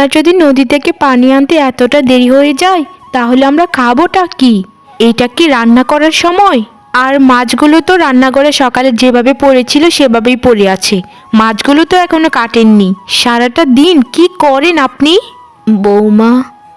আপনার যদি নদী থেকে পানি আনতে এতটা দেরি হয়ে যায়, তাহলে আমরা খাবোটা কি? এটা কি রান্না করার সময়? আর মাছগুলো তো রান্নাঘরে সকালে যেভাবে পড়েছিল, সেভাবেই পড়ে আছে। মাছগুলো তো এখনও কাটেননি। সারাটা দিন কি করেন আপনি? বৌমা,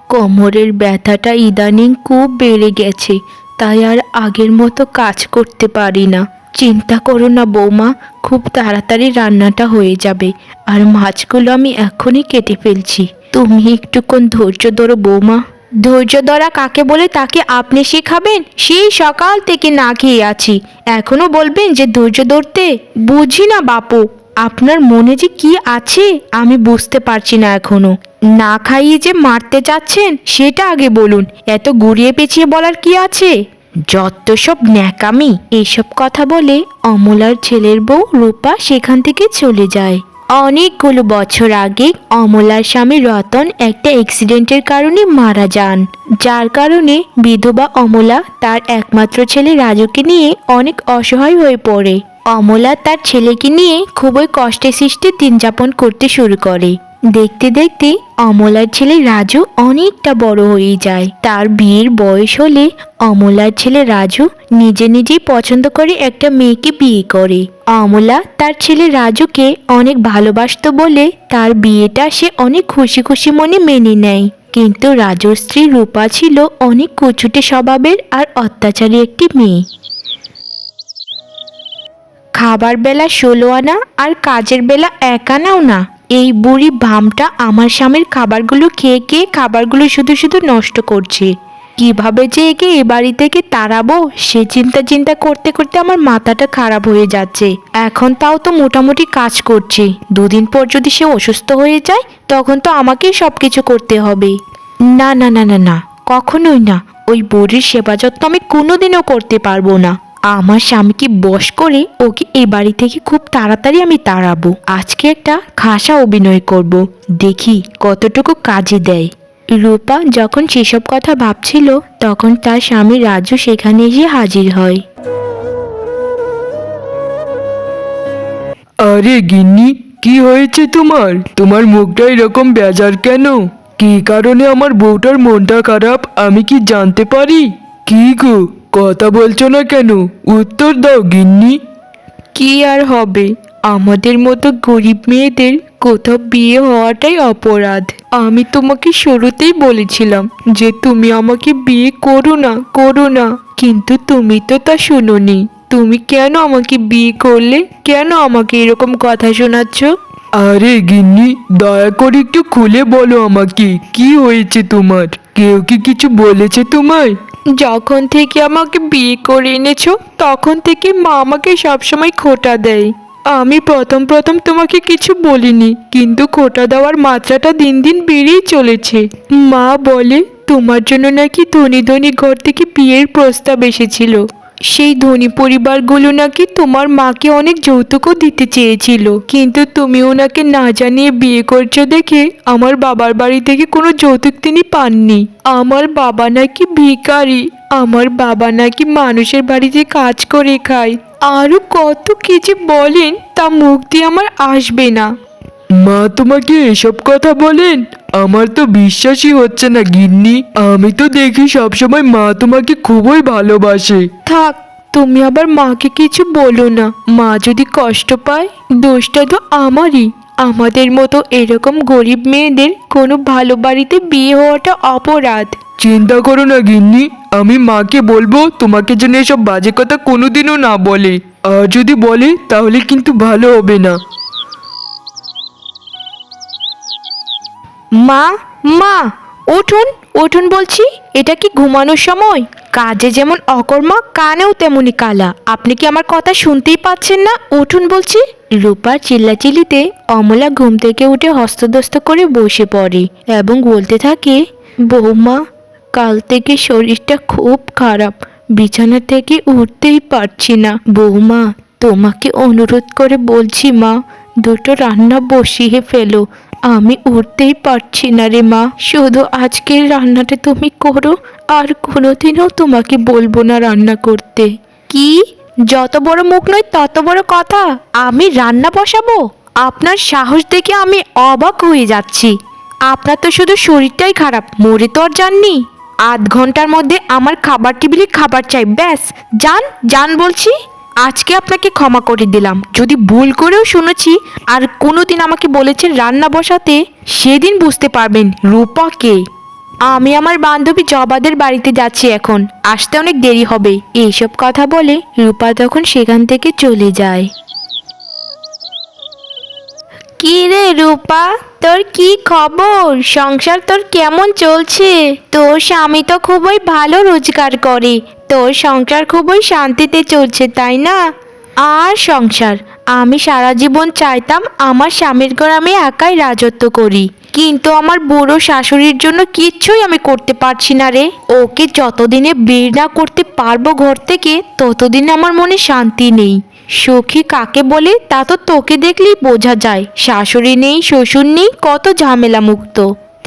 কোমরের ব্যথাটা ইদানিং খুব বেড়ে গেছে, তাই আর আগের মতো কাজ করতে পারি না। চিন্তা করো না বৌমা, খুব তাড়াতাড়ি রান্নাটা হয়ে যাবে। আর মাছগুলো আমি এখনই কেটে ফেলছি। তুমি একটুক্ষণ ধৈর্য ধরো বৌমা। ধৈর্য ধরা কাকে বলে তাকে আপনি শেখাবেন? সেই সকাল থেকে না খেয়ে আছি। এখনও বলবেন যে ধৈর্য ধরতে? বুঝি না বাপু, আপনার মনে যে কি আছে আমি বুঝতে পারছি না এখনও। না খাইয়ে যে মারতে চাচ্ছেন, সেটা আগে বলুন। এত গুড়িয়ে পেঁচিয়ে বলার কি আছে? যত সব ন্যাকামি এইসব কথা বলে অমলার ছেলের বউ রূপা সেখান থেকে চলে যায়। অনেকগুলো বছর আগে অমলার স্বামী রতন একটা অ্যাক্সিডেন্টের কারণে মারা যান। যার কারণে বিধবা অমলা তার একমাত্র ছেলে রাজুকে নিয়ে অনেক অসহায় হয়ে পড়ে। অমলা তার ছেলেকে নিয়ে খুবই কষ্টে সৃষ্টে দিন যাপন করতে শুরু করে। দেখতে দেখতে অমলার ছেলে রাজু অনেকটা বড় হয়ে যায়। তার বিয়ের বয়স হলে অমলার ছেলে রাজু নিজে নিজেই পছন্দ করে একটা মেয়েকে বিয়ে করে। অমলা তার ছেলে রাজুকে অনেক ভালোবাসতো বলে তার বিয়েটা সে অনেক খুশি খুশি মনে মেনে নেয়। কিন্তু রাজুর স্ত্রী রূপা ছিল অনেক কুচুটে স্বভাবের আর অত্যাচারী একটি মেয়ে। খাবার বেলা ষোলো আনা আর কাজের বেলা এক আনাও না। এই বুড়ি ভামটা আমার স্বামীর খাবারগুলো খেয়ে খেয়ে খাবারগুলো শুধু শুধু নষ্ট করছে। কীভাবে যে একে এ বাড়ি থেকে তাড়াবো, সে চিন্তা চিন্তা করতে করতে আমার মাথাটা খারাপ হয়ে যাচ্ছে। এখন তাও তো মোটামুটি কাজ করছে। দুদিন পর যদি সে অসুস্থ হয়ে যায়, তখন তো আমাকেই সব কিছু করতে হবে। না না না না না, কখনোই না। ওই বুড়ির সেবা যত্ন আমি কোনোদিনও করতে পারব না। আমার স্বামীকে বশ করে ওকে এ বাড়ি থেকে খুব তাড়াতাড়ি আমি তাড়াবো। আজকে একটা খাসা অভিনয় করব। দেখি কতটুকু কাজে দেয়। রূপা যখন সেসব কথা ভাবছিল, তখন তার স্বামী রাজু সেখানে এসে হাজির হয়। আরে গিন্নি, কি হয়েছে তোমার? তোমার মুখটা এরকম বেজার কেন? কি কারণে আমার বউটার মনটা খারাপ আমি কি জানতে পারি? কি গো? কথা বলছো না কেন? উত্তর দাও গিন্নি। কি আর হবে? আমাদের মতো গরিব মেয়েদের কোথাও বিয়ে হওয়াটাই অপরাধ। আমি তোমাকে শুরুতেই বলেছিলাম যে তুমি আমাকে বিয়ে করো না করো না। কিন্তু তুমি তো তা শুনোনি। তুমি কেন আমাকে বিয়ে করলে? কেন আমাকে এরকম কথা শোনাচ্ছ? আরে গিন্নি দয়া করে একটু খুলে বলো আমাকে। কি হয়েছে তোমার? কেউ কি কিছু বলেছে তোমায়? যখন থেকে আমাকে বিয়ে করে এনেছ, তখন থেকে মা আমাকে সবসময় খোটা দেয়। আমি প্রথম প্রথম তোমাকে কিছু বলিনি, কিন্তু খোটা দেওয়ার মাত্রাটা দিন দিন বেড়েই চলেছে। মা বলে, তোমার জন্য নাকি ধনী ধনী ঘর থেকে বিয়ের প্রস্তাব এসেছিল। সেই ধনী পরিবারগুলো নাকি তোমার মাকে অনেক যৌতুকও দিতে চেয়েছিল। কিন্তু তুমি ওনাকে না জানিয়ে বিয়ে করছ দেখে আমার বাবার বাড়ি থেকে কোনো যৌতুক তিনি পাননি। আমার বাবা নাকি ভিখারি, আমার বাবা নাকি মানুষের বাড়িতে কাজ করে খায়। আরও কত কিছু বলেন তা দিয়ে আমার আসবে না। মা তোমাকে এসব কথা বলেন? আমার তো বিশ্বাসই হচ্ছে না গিন্নি। আমি তো দেখি সবসময় মা তোমাকে খুবই ভালোবাসে। থাক তুমি আবার মাকে কিছু বলো না। মা যদি কষ্ট পায় দোষটা তো আমারই। আমাদের মতো এরকম গরিব মেয়েদের কোনো ভালো বাড়িতে বিয়ে হওয়াটা অপরাধ। চিন্তা করো না গিন্নি। আমি মাকে বলব তোমাকে যেন এসব বাজে কথা কোনোদিনও না বলে। আর যদি বলে তাহলে কিন্তু ভালো হবে না। মা মা, উঠুন উঠুন বলছি, এটা কি ঘুমানোর সময়? কাজে যেমন অকর্মা, কানেও তেমনি কালা। আপনি কি আমার কথা শুনতেই পাচ্ছেন না? উঠুন বলছি। রূপার চিল্লাচিল্লিতে অমলা ঘুম থেকে উঠে হস্তদস্ত করে বসে পড়ে এবং বলতে থাকে, বৌমা, কাল থেকে শরীরটা খুব খারাপ। বিছানা থেকে উঠতেই পারছি না। বৌমা, তোমাকে অনুরোধ করে বলছি মা দুটো রান্না বসিয়ে ফেলো। আমি উঠতেই পারছি না রে মা। শুধু আজকের রান্নাটা তুমি করো, আর কোনোদিনও তোমাকে বলব না রান্না করতে। কি? যত বড় মুখ নয় তত বড় কথা। আমি রান্না বসাবো? আপনার সাহস দেখে আমি অবাক হয়ে যাচ্ছি। আপনার তো শুধু শরীরটাই খারাপ, মরে তো আর যাননি। আধ ঘণ্টার মধ্যে আমার খাবার টেবিলে খাবার চাই, ব্যাস। যান যান বলছি। আজকে আপনাকে ক্ষমা করে দিলাম। যদি ভুল করেও শুনেছি, আর কোনোদিন আমাকে বলেছেন রান্না বসাতে, সেদিন বুঝতে পারবেন রূপা কে। আমি আমার বান্ধবী জবাদের বাড়িতে যাচ্ছি এখন। আসতে অনেক দেরি হবে। এইসব কথা বলে রূপা তখন সেখান থেকে চলে যায়। কি রে রূপা, তোর কি খবর? সংসার তোর কেমন চলছে? তোর স্বামী তো খুবই ভালো রোজগার করে। তোর সংসার খুবই শান্তিতে চলছে, তাই না? আর সংসার, আমি সারা জীবন চাইতাম আমার স্বামীর ঘর আমি একাই রাজত্ব করি, কিন্তু আমার বুড়ো শাশুড়ির জন্য কিচ্ছুই আমি করতে পারছি না রে। ওকে যতদিনে বের না করতে পারব ঘর থেকে, ততদিন আমার মনে শান্তি নেই। সখী কাকে বলে তা তো তোকে দেখলেই বোঝা যায়, শাশুড়ি নেই, শ্বশুর নেই, কত ঝামেলা মুক্ত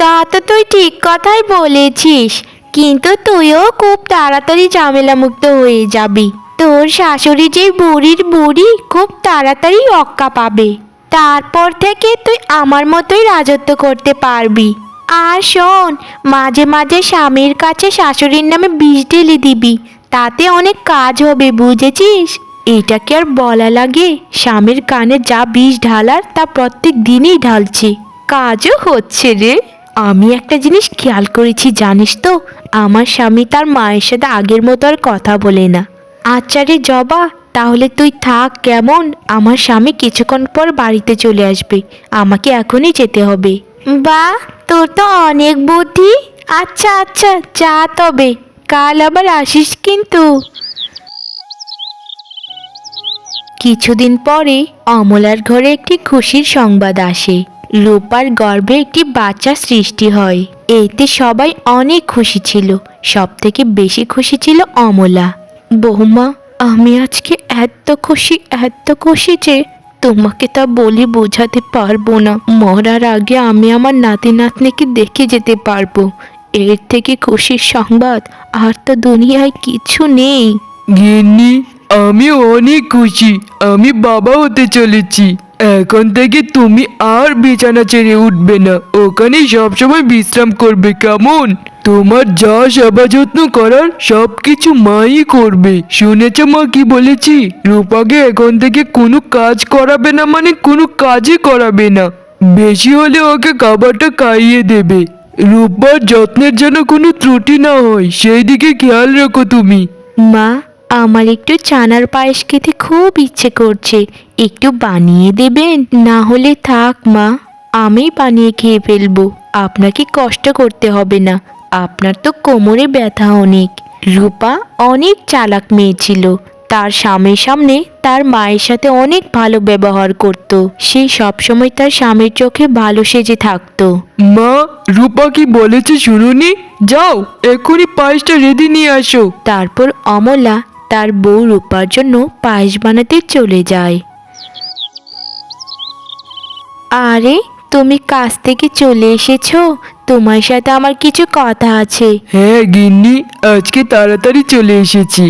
তা তো তুই ঠিক কথাই বলেছিস কিন্তু তুইও খুব তাড়াতাড়ি ঝামেলা মুক্ত হয়ে যাবি। তোর শাশুড়ি যে বুড়ির বুড়ি খুব তাড়াতাড়ি অক্কা পাবে। তারপর থেকে তুই আমার মতোই রাজত্ব করতে পারবি। আর শোন, মাঝে মাঝে স্বামীর কাছে শাশুড়ির নামে বিষ ঢেলে দিবি। তাতে অনেক কাজ হবে, বুঝেছিস? এটা কি আর বলা লাগে? স্বামীর কানে যা বিষ ঢালার তা প্রত্যেক দিনই ঢালছি। কাজও হচ্ছে রে। আমি একটা জিনিস খেয়াল করেছি, জানিস তো? আমার স্বামী তার মায়ের সাথে আগের মতো আর কথা বলে না। আচ্ছা রে জবা, তাহলে তুই থাক, কেমন? আমার স্বামী কিছুক্ষণ পর বাড়িতে চলে আসবে। আমাকে এখনই যেতে হবে। বা, তোর তো অনেক বুদ্ধি। আচ্ছা আচ্ছা যা তবে। কাল আবার আসিস কিন্তু। কিছুদিন পরে অমলার ঘরে একটি খুশির সংবাদ আসে। রূপার গর্ভে একটি বাচ্চা সৃষ্টি হয়। এতে সবাই অনেক খুশি ছিল। সব থেকে বেশি খুশি ছিল অমলা। বৌমা, আমি আজকে এত খুশি এত খুশি যে তোমাকে তা বলে বোঝাতে পারব না। মরার আগে আমি আমার নাতি নাতনিকে দেখে যেতে পারব। এর থেকে খুশির সংবাদ আর তো দুনিয়ায় কিছু নেই। গিন্নি আমি অনেক খুশি, আমি বাবা হতে চলেছি। এখন থেকে তুমি আর বিছানা ছেড়ে উঠবে না। ওখানে সবসময় বিশ্রাম করবে, কেমন? তোমার যা সেবা যত্ন করার সব কিছু মাই করবে। শুনেছ মা কি বলেছি? রূপাকে এখন থেকে কোনো কাজ করাবে না মানে কোনো কাজই করাবে না। বেশি হলে ওকে খাবারটা খাইয়ে দেবে। রূপার যত্নের যেন কোনো ত্রুটি না হয়, সেই দিকে খেয়াল রেখো তুমি। মা আমার একটু চানার পায়েস খেতে খুব ইচ্ছে করছে। একটু বানিয়ে দেবেন? না হলে থাক মা। আমি বানিয়ে খেয়ে ফেলব। আপনাকে কষ্ট করতে হবে না। আপনার তো কোমরে ব্যথা অনেক। রূপা অনেক চালাক মেয়ে ছিল। তার স্বামীর সামনে তার মায়ের সাথে অনেক ভালো ব্যবহার করত। সে সবসময় তার স্বামীর চোখে ভালো সেজে থাকতো। মা রূপা কি বলেছে শুনুনি? যাও এক্ষুনি পায়েসটা রেডি নিয়ে আসো। তারপর অমলা তার বউ রূপার জন্য পায়েস বানাতে চলে যায়। আরে তুমি কাজ থেকে চলে এসেছ? তোমার সাথে আমার কিছু কথা আছে। হ্যাঁ গিন্নি আজকে তাড়াতাড়ি চলে এসেছি।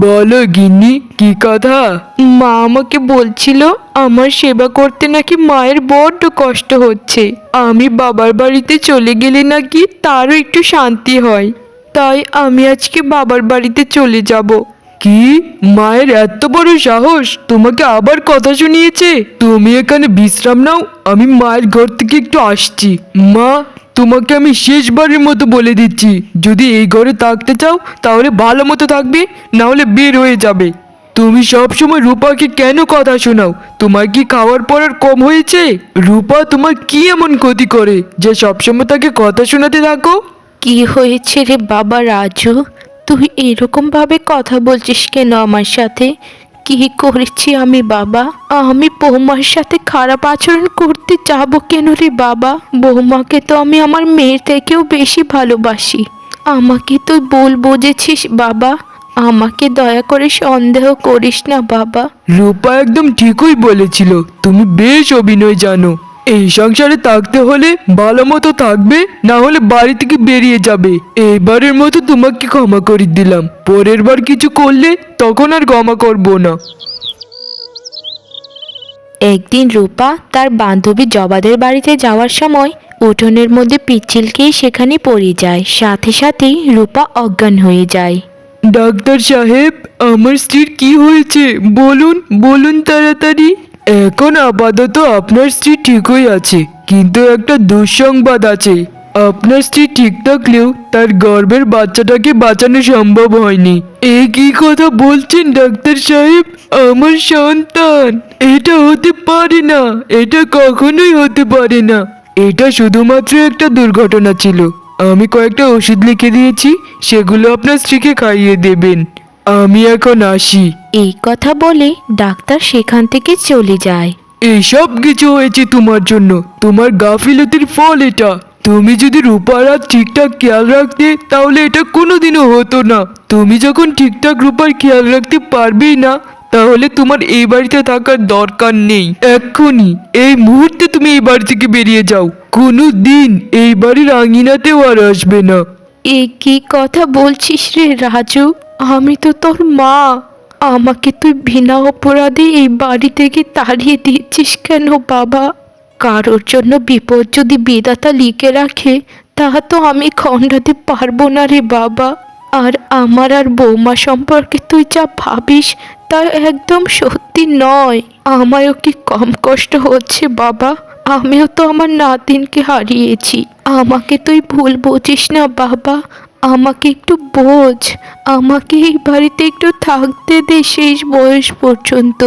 বলো গিন্নি কি কথা? মা আমাকে বলছিল আমার সেবা করতে নাকি মায়ের বড্ড কষ্ট হচ্ছে। আমি বাবার বাড়িতে চলে গেলে নাকি তারও একটু শান্তি হয়। তাই আমি আজকে বাবার বাড়িতে চলে যাব। কি? মায়ের এত বড় সাহস, তোমাকে আবার কথা শুনিয়েছে? তুমি এখানে বিশ্রাম নাও, আমি মায়ের ঘর থেকে একটু আসছি। মা, তোমাকে আমি শেষবারের মতো বলে দিচ্ছি, যদি এই ঘরে থাকতে চাও, তাহলে ভালো মতো থাকবে না হলে বের হয়ে যাবে। তুমি সব সময় রূপাকে কেন কথা শোনাও? তোমার কি খাওয়ার পর আর কম হয়েছে? রূপা, তোমার কি এমন ক্ষতি করে, যে সবসময় তাকে কথা শোনাতে থাকো? কি হয়েছে রে বাবা রাজু? তুই এরকম ভাবে কথা বলছিস কেন আমার সাথে? কি করেছি আমি, বাবা? আমি বৌমার সাথে খারাপ আচরণ করতে যাব কেন রে, বাবা? বৌমাকে তো আমি আমার মেয়ের থেকেও বেশি ভালোবাসি। আমাকে তুই বল বুঝেছিস, বাবা। আমাকে দয়া করে সন্দেহ করিস না, বাবা। রূপা একদম ঠিকই বলেছিল। তুমি বেশ অভিনয় জানো। এই সংসারে থাকতে হলে ভালো মতো থাকবে না হলে বাড়ি থেকে বেরিয়ে যাবে। এইবারের মতো তোমাকে ক্ষমা করে দিলাম। পরের বার কিছু করলে তখন আর ক্ষমা করব না। একদিন রূপা তার বান্ধবী জবাদের বাড়িতে যাওয়ার সময় উঠোনের মধ্যে পিচ্ছিল খেয়ে সেখানে পড়ে যায়। সাথে সাথেই রূপা অজ্ঞান হয়ে যায়। ডাক্তার সাহেব আমার স্ত্রীর কি হয়েছে? বলুন বলুন তাড়াতাড়ি। এখন আপাতত আপনার স্ত্রী ঠিকই আছে, কিন্তু একটা দুঃসংবাদ আছে। আপনার স্ত্রী ঠিক থাকলেও তার গর্ভের বাচ্চাটাকে বাঁচানো সম্ভব হয়নি। এ কি কথা বলছেন, ডাক্তার সাহেব? আমার সন্তান! এটা হতে পারে না, এটা কখনোই হতে পারে না। এটা শুধুমাত্র একটা দুর্ঘটনা ছিল। আমি কয়েকটা ওষুধ লিখে দিয়েছি, সেগুলো আপনার স্ত্রীকে খাইয়ে দেবেন। আমি এখন আসি। এই কথা বলে ডাক্তার সেখান থেকে চলে যায়। এইসব কিছু হয়েছে তোমার জন্য। তোমার গাফিলতির ফল এটা। তুমি যদি রূপার হাত ঠিকঠাক খেয়াল রাখতে তাহলে এটা কোনোদিনও হতো না। তুমি যখন ঠিকঠাক রূপার খেয়াল রাখতে পারবেই না তাহলে তোমার এই বাড়িতে থাকার দরকার নেই। এক্ষুনি এই মুহূর্তে তুমি এই বাড়ি থেকে বেরিয়ে যাও। কোনো দিন এই বাড়ির আঙিনাতেও আর আসবে না। এ কি কথা বলছিস রে রাজু? আমি তো তোর মা। আমাকে তুই বিনা অপরাধে এই বাড়ি থেকে তাড়িয়ে দিচ্ছিস কেন বাবা? কারোর জন্য বিপদ যদি বিধাতা লিখে রাখে তা তো আমি খণ্ডাতে পারব না রে বাবা। আর আমার আর বৌমা সম্পর্কে তুই যা ভাবিস, তা একদম সত্যি নয়। আমারও কি কম কষ্ট হচ্ছে বাবা? আমিও তো আমার নাতিনকে হারিয়েছি। আমাকে তুই ভুল বুঝিস না বাবা। আমাকে একটু বোঝ। আমাকে এই বাড়িতে একটু থাকতে দে শেষ বয়স পর্যন্ত।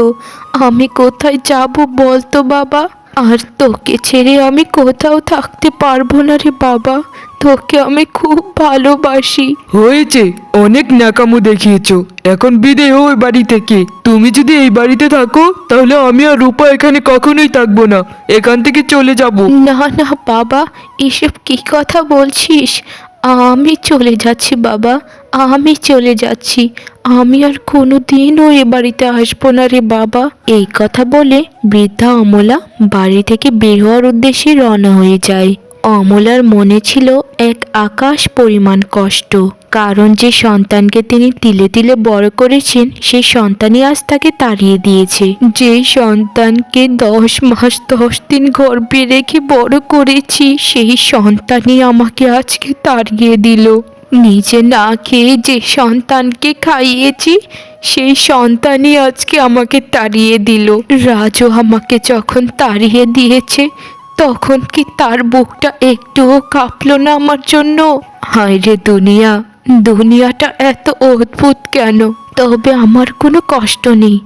আমি কোথায় যাব বলতো বাবা? আর তোকে ছেড়ে আমি কোথাও থাকতে পারব না রে বাবা। তোকে আমি খুব ভালোবাসি। হয়েছে অনেক ন্যাকামো দেখিয়েছো। এখন বিদেয় হো ওই বাড়ি থেকে। তুমি যদি এই বাড়িতে থাকো তাহলে আমি আর রূপা এখানে কখনোই থাকব না। এখান থেকে চলে যাব। না না বাবা এসব কি কথা বলছিস? আমি চলে যাচ্ছি, বাবা। আমি চলে যাচ্ছি। আমি আর কোনো দিনও এ বাড়িতে আসব না রে, বাবা। এই কথা বলে বৃদ্ধা অমলা বাড়ি থেকে বের হওয়ার উদ্দেশ্যে রওনা হয়ে যায়। অমলার মনে ছিল এক আকাশ পরিমাণ কষ্ট। কারণ যে সন্তানকে তিনি তিলে তিলে বড় করেছেন সেই সন্তানই আজ তাকে তাড়িয়ে দিয়েছে। যে সন্তানকে দশ মাস, দশ দিন গর্ভে রেখে বড় করেছি, সেই সন্তানই আমাকে আজকে তাড়িয়ে দিল। নিজে না খেয়ে যে সন্তানকে খাইয়েছি সেই সন্তানই আজকে আমাকে তাড়িয়ে দিল। রাজও আমাকে যখন তাড়িয়ে দিয়েছে, তখন কি তার বুকটা একটুও কাঁপলো না আমার জন্য? হায় রে দুনিয়া! দুনিয়াটা এত অদ্ভুত কেন? তবে আমার কোনো কষ্ট নেই।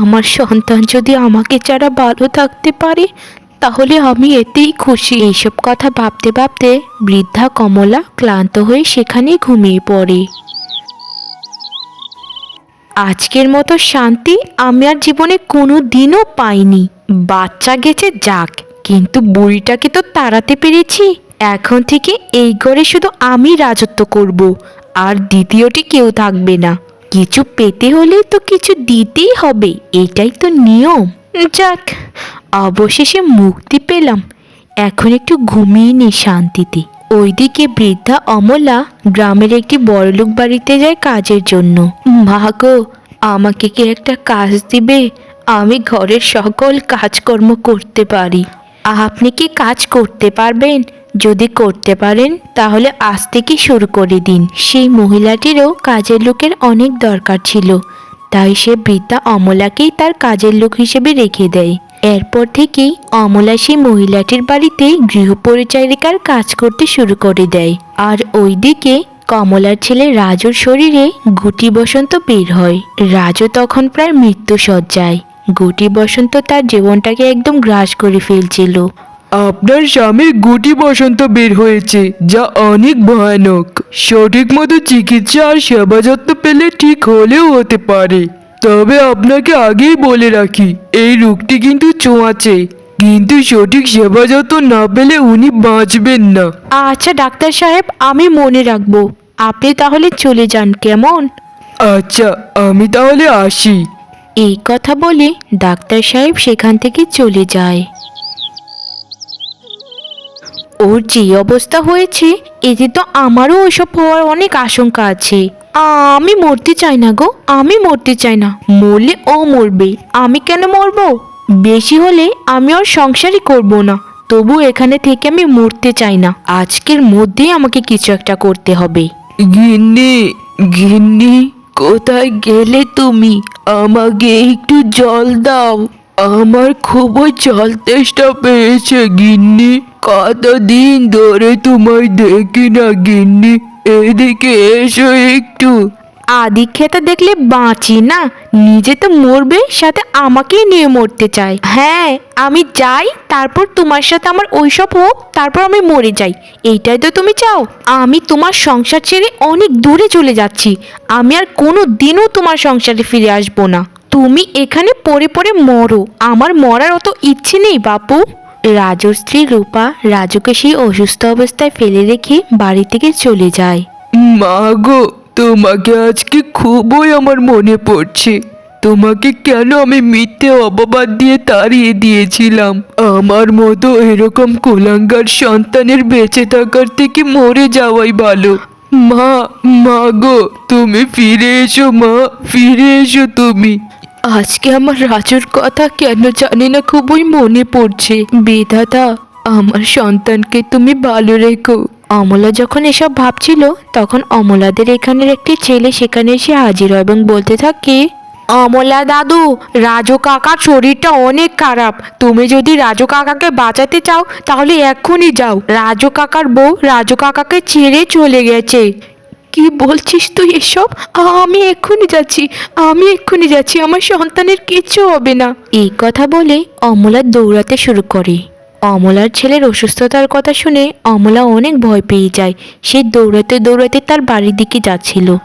আমার সন্তান যদি আমাকে ছাড়া ভালো থাকতে পারে, তাহলে আমি এতেই খুশি। এইসব কথা ভাবতে ভাবতে বৃদ্ধা কমলা ক্লান্ত হয়ে সেখানেই ঘুমিয়ে পড়ে। আজকের মতো শান্তি আমি আর জীবনে কোনো দিনও পাইনি। বাচ্চা গেছে যাক, কিন্তু বুড়িটাকে তো তাড়াতে পেরেছি। এখন থেকে এই ঘরে শুধু আমি রাজত্ব করব। আর দ্বিতীয়টি কেউ থাকবে না। কিছু পেতে হলে তো কিছু দিতেই হবে, এটাই তো নিয়ম। যাক, অবশেষে মুক্তি পেলাম। এখন একটু ঘুমিয়ে নি শান্তিতে। ওইদিকে বৃদ্ধা অমলা গ্রামের একটি বড়লোক বাড়িতে যায় কাজের জন্য। মা গো, আমাকে কি একটা কাজ দিবে? আমি ঘরের সকল কাজকর্ম করতে পারি। আপনি কি কাজ করতে পারবেন? যদি করতে পারেন, তাহলে আজ থেকে শুরু করে দিন। সেই মহিলাটিরও কাজের লোকের অনেক দরকার ছিল। তাই সে বৃদ্ধা অমলাকেই তার কাজের লোক হিসেবে রেখে দেয়। এরপর থেকেই অমলা সেই মহিলাটির বাড়িতে গৃহপরিচারিকার কাজ করতে শুরু করে দেয়। আর ওইদিকে কমলার ছেলে রাজুর শরীরে গুটি বসন্ত বের হয়। রাজু তখন প্রায় মৃত্যু সজ্জায় গুটি বসন্ত তার জীবনটাকে একদম গ্রাস করে ফেলছিল। আপনার স্বামীর গুটি বসন্ত বের হয়েছে যা অনেক ভয়ানক। সঠিক মতো চিকিৎসা আর সেবা যত্ন পেলে ঠিক হলেও হতে পারে। তবে আপনাকে আগেই বলে রাখি এই রোগটি কিন্তু ছোঁয়াচে কিন্তু সঠিক সেবা যত্ন না পেলে উনি বাঁচবেন না। আচ্ছা ডাক্তার সাহেব আমি মনে রাখব। আপনি তাহলে চলে যান কেমন? আচ্ছা আমি তাহলে আসি। এই কথা বলে ডাক্তার সাহেব সেখান থেকে চলে যায়। ওর যে অবস্থা হয়েছে, এতে তো আমারও ওসব হওয়ার অনেক আশঙ্কা আছে। আমি মরতে চাই না গো, আমি মরতে চাই না। মরলে ও মরবে আমি কেন মরবো? বেশি হলে আমি ওর সংসারই করব না, তবু এখানে থেকে আমি মরতে চাই না। আজকের মধ্যেই আমাকে কিছু একটা করতে হবে। গিন্নি গিন্নি। কোথায় গেলে তুমি? আমাকে একটু জল দাও। আমার খুব জল তেষ্টা পেয়েছে, গিন্নি। কতদিন ধরে তোমায় দেখি না, গিন্নি। এদিকে এসো একটু। আদি খেতে দেখলে বাঁচি না। নিজে তো মরবে, সাথে আমাকেই নিয়ে মরতে চায়। হ্যাঁ আমি যাই, তারপর তোমার সাথে আমার ওইসব হোক, তারপর আমি মরে যাই। এইটাই তো তুমি চাও? আমি তোমার সংসার ছেড়ে অনেক দূরে চলে যাচ্ছি। আমি আর কোনো দিনও তোমার সংসারে ফিরে আসব না। তুমি এখানে পড়ে পড়ে মরো। আমার মরার অত ইচ্ছে নেই, বাপু। রাজুর স্ত্রী রূপা রাজুকে সেই অসুস্থ অবস্থায় ফেলে রেখে বাড়ি থেকে চলে যায়। মা গো! তোমাকে আজকে খুবই আমার মনে পড়ছে। তোমাকে কেন আমি মিথ্যে অপবাদ দিয়ে তাড়িয়ে দিয়েছিলাম? আমার মতো এরকম কুলাঙ্গার সন্তানের বেঁচে থাকার থেকে মরে যাওয়াই ভালো। মা মা গো, তুমি ফিরে এসো, মা, ফিরে এসো তুমি। আজকে আমার রাজুর কথা কেন জানি না খুবই মনে পড়ছে। বেদাদা আমার সন্তানকে তুমি ভালো রেখো। অমলা যখন এসব ভাবছিল, তখন অমলাদের এখানের একটি ছেলে সেখানে এসে হাজির হয় এবং বলতে থাকে, অমলা দাদু, রাজু কাকার শরীরটা অনেক খারাপ। তুমি যদি রাজু কাকাকে বাঁচাতে চাও, তাহলে এক্ষুনি যাও। রাজু কাকার বউ রাজু কাকাকে ছেড়ে চলে গেছে। কি বলছিস তুই এসব? আমি এক্ষুনি যাচ্ছি, আমি এক্ষুনি যাচ্ছি, আমার সন্তানের কিচ্ছু হবে না। এই কথা বলে অমলা দৌড়াতে শুরু করে। অমলার ছেলের অসুস্থতার কথা শুনে অমলা অনেক ভয় পেয়ে যায়। সে দৌড়াতে দৌড়াতে তার বাড়ির দিকে যাচ্ছিল।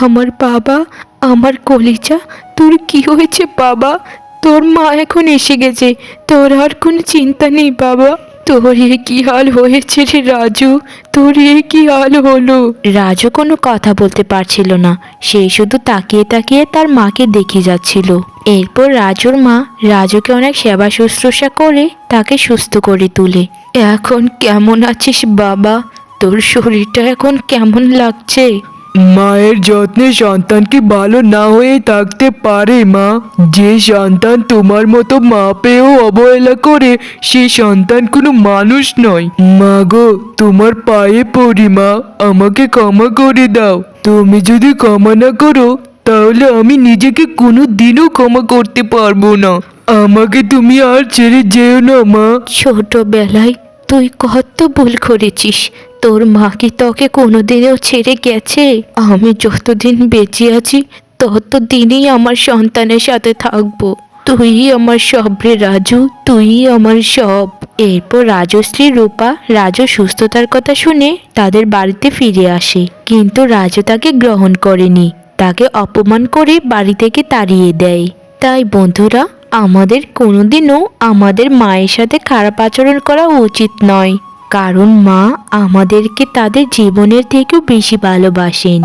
আমার বাবা, আমার কলিজা, তোর কি হয়েছে বাবা? তোর মা এখন এসে গেছে। তোর আর কোনো চিন্তা নেই বাবা। তোর এ কি হাল হয়েছে রে রাজু? তোর এ কি হাল হলো? রাজু কোনো কথা বলতে পারছিল না। সে শুধু তাকিয়ে তাকিয়ে তার মাকে দেখে যাচ্ছিল। এরপর রাজুর মা রাজুকে অনেক সেবা শুশ্রূষা করে তাকে সুস্থ করে তুলে। এখন কেমন আছিস বাবা? তোর শরীরটা এখন কেমন লাগছে? মায়ের যত্নে সন্তান কি ভালো না হয়ে থাকতে পারে মা। যে সন্তান তোমার মতো মা পেয়েও অবহেলা করে, সে সন্তান কোনো মানুষ নয়। মা গো, তোমার পায়ে পড়ি মা, আমাকে ক্ষমা করে দাও। তুমি যদি ক্ষমা না করো, তাহলে আমি নিজেকে কোনো দিনও ক্ষমা করতে পারব না। আমাকে তুমি আর ছেড়ে যেও না মা। ছোটবেলায় তুই কত ভুল করেছিস। তোর মা কি তোকে কোনোদিনও ছেড়ে গেছে? আমি যতদিন বেঁচে আছি, ততদিনই আমার সন্তানের সাথে থাকব। তুই আমার সব রে রাজু, তুই আমার সব। এরপর রাজশ্রী রূপা, রাজু সুস্থতার কথা শুনে তাদের বাড়িতে ফিরে আসে। কিন্তু রাজু তাকে গ্রহণ করেনি। তাকে অপমান করে বাড়ি থেকে তাড়িয়ে দেয়। তাই বন্ধুরা, আমাদের কোনোদিনও আমাদের মায়ের সাথে খারাপ আচরণ করা উচিত নয়। কারণ মা আমাদেরকে তাদের জীবনের থেকেও বেশি ভালোবাসেন।